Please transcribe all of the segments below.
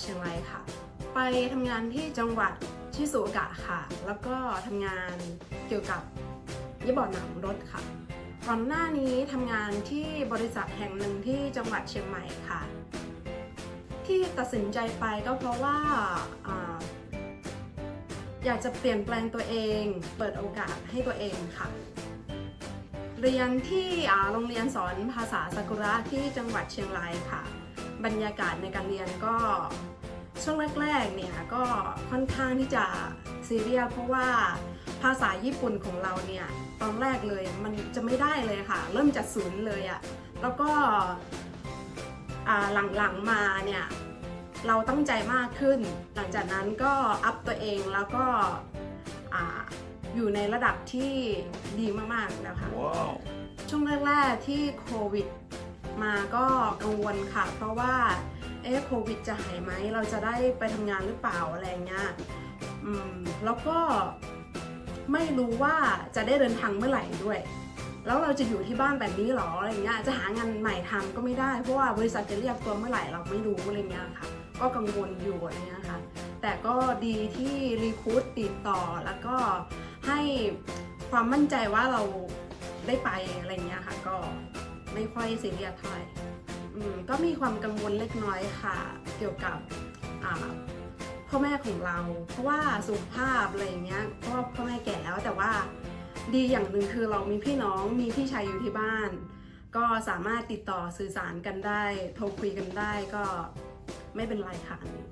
เชียงรายค่ะ ไปทำงานที่จังหวัดชิซูโอกะค่ะ แล้วก็ทำงานเกี่ยวกับยี่บอหนังรถค่ะก่อนหน้านี้ทำงานที่บริษัทแห่งหนึ่งที่จังหวัดเชียงใหม่ค่ะ ที่ตัดสินใจไปก็เพราะว่าอยากจะเปลี่ยนแปลงตัวเอง เปิดโอกาสให้ตัวเองค่ะ เรียนที่โรงเรียนสอนภาษาซากุระที่จังหวัดเชียงรายค่ะ บรรยากาศในการเรียนก็ช่วงแรกๆเนี่ยก็ค่อนข้างที่จะซีเรียสเพราะว่าภาษาญี่ปุ่นของเราเนี่ยตอนแรกเลยมันจะไม่ได้เลยค่ะ เริ่มจากศูนย์เลยอะแล้วก็อ่าหลังๆมาเนี่ยเราตั้งใจมากขึ้น หลังจากนั้นก็อัพตัวเองแล้วก็อ่าอยู่ในระดับที่ดีมากๆแล้วค่ะ Wow. ช่วงแรกๆที่โควิด มาก็กังวลค่ะ เพราะว่าเอ๊ะโควิดจะหายไหมเราจะได้ไปทำงานหรือเปล่าอะไรเงี้ยอืมแล้วก็ไม่รู้ว่าจะได้เดินทางเมื่อไหร่ด้วย แล้วเราจะอยู่ที่บ้านแบบนี้หรออะไรเงี้ยจะหางานใหม่ทำก็ไม่ได้เพราะว่าบริษัทจะเรียกตัวเมื่อไหร่เราไม่รู้อะไรเงี้ยค่ะ ก็กังวลอยู่อะไรเงี้ยค่ะ แต่ก็ดีที่รีคูดติดต่อแล้วก็ให้ความมั่นใจว่าเราได้ไปอะไรเงี้ยค่ะก็ ไม่ค่อยซีเรียสเท่าไหร่อืมก็มีความกังวลเล็กน้อยค่ะ เกี่ยวกับอ่าพ่อแม่ของเรา เพราะว่าสุขภาพอะไรเงี้ยเพราะว่าพ่อแม่แก่แล้วแต่ว่าดีอย่างหนึ่งคือเรามีพี่น้องมีพี่ชายอยู่ที่บ้าน ก็สามารถติดต่อสื่อสารกันได้ โทรคุยกันได้ก็ไม่เป็นไรค่ะอันนี้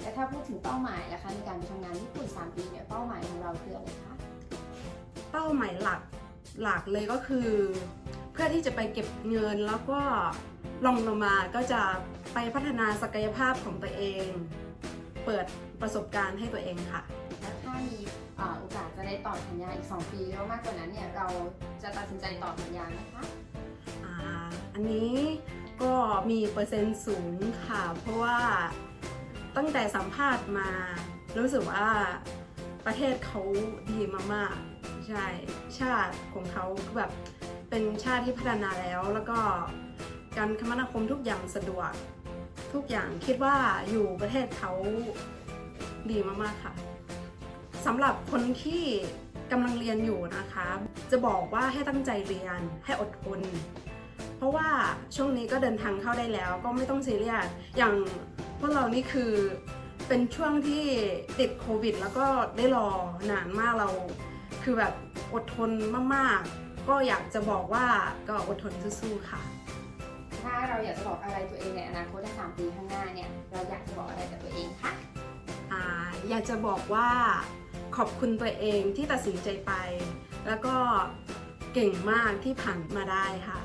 แต่ถ้าพูดถึงเป้าหมายนะคะในการไปทำงานญี่ปุ่น 3 ปีเนี่ยเป้าหมายของเราคืออะไรคะเป้าหมายหลักหลักเลยก็คือเพื่อที่จะไปเก็บเงินแล้วก็ลองลงมาก็จะไปพัฒนาศักยภาพของตัวเอง เปิดประสบการณ์ให้ตัวเองค่ะ แล้วถ้ามีเอ่อโอกาสจะได้ต่อสัญญาอีก 2 ปีแล้วมากกว่านั้นเนี่ยเราจะตัดสินใจต่อสัญญาไหมคะอ่าอันนี้ก็มีเปอร์เซ็นต์สูงค่ะ เพราะว่าตั้งแต่สัมภาษณ์มารู้สึกว่าประเทศเขาดีมากๆใช่ชาติของเขาคือแบบ เป็นชาติที่พัฒนาแล้ว แล้วก็การคมนาคมทุกอย่างสะดวก ทุกอย่างคิดว่าอยู่ประเทศเขาดีมากๆค่ะสำหรับคนที่กำลังเรียนอยู่นะคะ จะบอกว่าให้ตั้งใจเรียนให้อดทนเพราะว่าช่วงนี้ก็เดินทางเข้าได้แล้วก็ไม่ต้องซีเรียสอย่างพวกเรานี่คือเป็นช่วงที่ติดโควิด แล้วก็ได้รอนานมากเรา คือแบบอดทนมากๆ ก็อยากจะบอกว่าก็อดทนสู้ๆค่ะ ถ้าเราอยากจะบอกอะไรตัวเองในอนาคตใน3ปีข้างหน้าเนี่ยเราอยากจะบอกอะไรกับตัวเองคะอ่าอยากจะบอกว่าขอบคุณตัวเองที่ตัดสินใจไป แล้วก็เก่งมากที่ผ่านมาได้ค่ะ